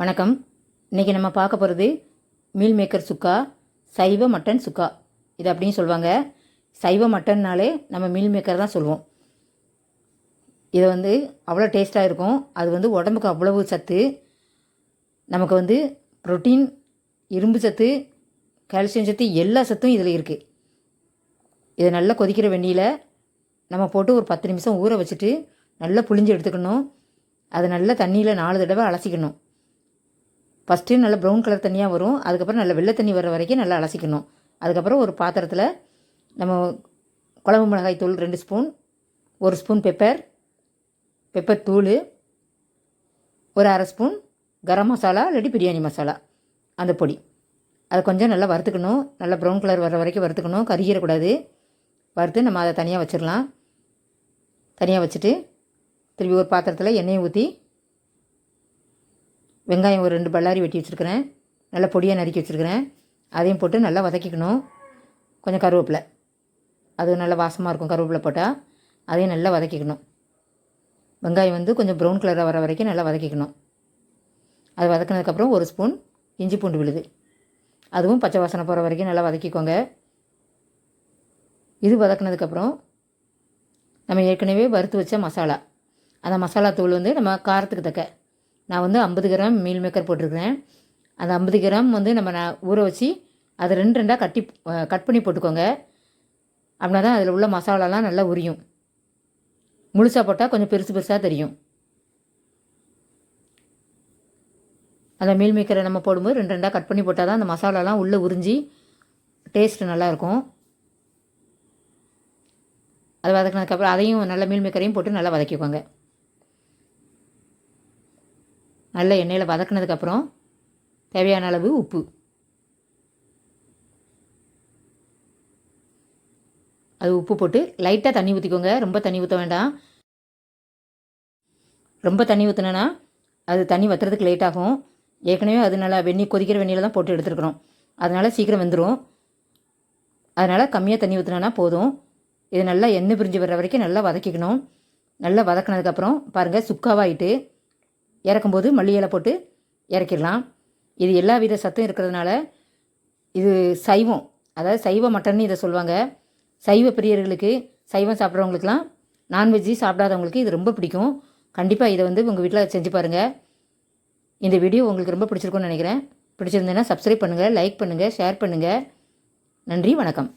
வணக்கம். இன்றைக்கி நம்ம பார்க்க போகிறது மீல் மேக்கர் சுக்கா சைவ மட்டன் சுக்கா. இது அப்படின்னு சொல்லுவாங்க. சைவ மட்டன்னாலே நம்ம மீல் மேக்கர் தான் சொல்லுவோம். இது வந்து அவ்வளோ டேஸ்ட்டாக இருக்கும். அது வந்து உடம்புக்கு அவ்வளவு சத்து. நமக்கு வந்து புரோட்டீன் இரும்பு சத்து கால்சியம் சத்து எல்லா சத்தும் இதில் இருக்குது இதை நல்லா கொதிக்கிற வெந்நியில் நம்ம போட்டு ஒரு பத்து நிமிஷம் ஊற வச்சுட்டு நல்லா புளிஞ்சு எடுத்துக்கணும். அது நல்லா தண்ணியில் நாலு தடவை அலசிக்கணும். ஃபஸ்ட்டு நல்லா ப்ரௌன் கலர் தண்ணியாக வரும். அதுக்கப்புறம் நல்லா வெள்ளை தண்ணி வர வரைக்கும் நல்லா அலசிக்கணும். அதுக்கப்புறம் ஒரு பாத்திரத்தில் நம்ம குழம்பு மிளகாய் தூள் ரெண்டு ஸ்பூன் ஒரு ஸ்பூன் பெப்பர் பெப்பர் தூள் ஒரு அரை ஸ்பூன் கரம் மசாலா இல்லாட்டி பிரியாணி மசாலா அந்த பொடி. அதை கொஞ்சம் நல்லா வறுத்துக்கணும். நல்லா ப்ரௌன் கலர் வர வரைக்கும் வறுத்துக்கணும். கருகிடக்கூடாது. வறுத்து நம்ம அதை தனியாக வச்சிடலாம். தனியாக வச்சுட்டு திருப்பி ஒரு பாத்திரத்தில் எண்ணெயை ஊற்றி வெங்காயம் ஒரு ரெண்டு பல்லாரி வெட்டி வச்சுருக்கிறேன். நல்லா பொடியாக நறுக்கி வச்சுருக்கிறேன். அதையும் போட்டு நல்லா வதக்கிக்கணும். கொஞ்சம் கருவேப்பிலை. அது நல்லா வாசமாக இருக்கும் கருவேப்பிலை போட்டால் அதையும் நல்லா வதக்கிக்கணும். வெங்காயம் வந்து கொஞ்சம் ப்ரௌன் கலராக வர வரைக்கும் நல்லா வதக்கிக்கணும். அது வதக்கினதுக்கப்புறம் ஒரு ஸ்பூன் இஞ்சி பூண்டு விழுது. அதுவும் பச்சை வாசனை போகிற வரைக்கும் நல்லா வதக்கிக்கோங்க. இது வதக்கினதுக்கப்புறம் நம்ம ஏற்கனவே வறுத்து வச்ச மசாலா. அந்த மசாலா தூள் வந்து நம்ம காரத்துக்கு தக்க நான் வந்து ஐம்பது கிராம் மீல் மேக்கர் போட்டிருக்கிறேன். அந்த ஐம்பது கிராம் வந்து நம்ம நான் ஊற வச்சு அதை ரெண்டு ரெண்டாக கட்டி கட் பண்ணி போட்டுக்கோங்க. அப்படின்னா தான் அதில் உள்ள மசாலாலாம் நல்லா உரியும். முழுசாக போட்டால் கொஞ்சம் பெருசு பெருசாக தெரியும். அந்த மீல் மேக்கரை நம்ம போடும்போது ரெண்டு ரெண்டாக கட் பண்ணி போட்டால் தான் அந்த மசாலாலாம் உள்ளே உறிஞ்சி டேஸ்ட்டு நல்லாயிருக்கும் அது வதக்கினதுக்கப்புறம் அதையும் நல்ல மீல் மேக்கரையும் போட்டு நல்லா வதக்கிக்கோங்க. நல்ல எண்ணெயில் வதக்கினதுக்கப்புறம் தேவையான அளவு உப்பு. அது உப்பு போட்டு லைட்டாக தண்ணி ஊற்றிக்கோங்க ரொம்ப தண்ணி ஊற்ற வேண்டாம். ரொம்ப தண்ணி ஊற்றினேன்னா அது தண்ணி வத்துறதுக்கு லேட் ஆகும். ஏற்கனவே அது நல்லா வெந்நி கொதிக்கிற வெந்நியில் தான் போட்டு எடுத்துருக்குறோம். அதனால் சீக்கிரம் வெந்துடும் அதனால் கம்மியாக தண்ணி ஊற்றினோன்னா போதும். இது நல்லா எண்ணெய் பிரிஞ்சு வர்ற வரைக்கும் நல்லா வதக்கிக்கணும். நல்லா வதக்கினதுக்கப்புறம் பாருங்கள் சுக்காவாயிட்டு இறக்கும்போது மல்லி இலை போட்டு இறக்கிடலாம். இது எல்லா வித சத்தும் இருக்கிறதுனால இது சைவம். அதாவது சைவ மட்டன் இதை சொல்லுவாங்க. சைவ பிரியர்களுக்கு சைவம் சாப்பிட்றவங்களுக்குலாம் நான்வெஜ்ஜு சாப்பிடாதவங்களுக்கு இது ரொம்ப பிடிக்கும். கண்டிப்பாக இதை வந்து உங்கள் வீட்டில் செஞ்சு பாருங்கள் இந்த வீடியோ உங்களுக்கு ரொம்ப பிடிச்சிருக்கும்னு நினைக்கிறேன். பிடிச்சிருந்தேன்னா சப்ஸ்கிரைப் பண்ணுங்கள் லைக் பண்ணுங்கள் ஷேர் பண்ணுங்கள் நன்றி வணக்கம்.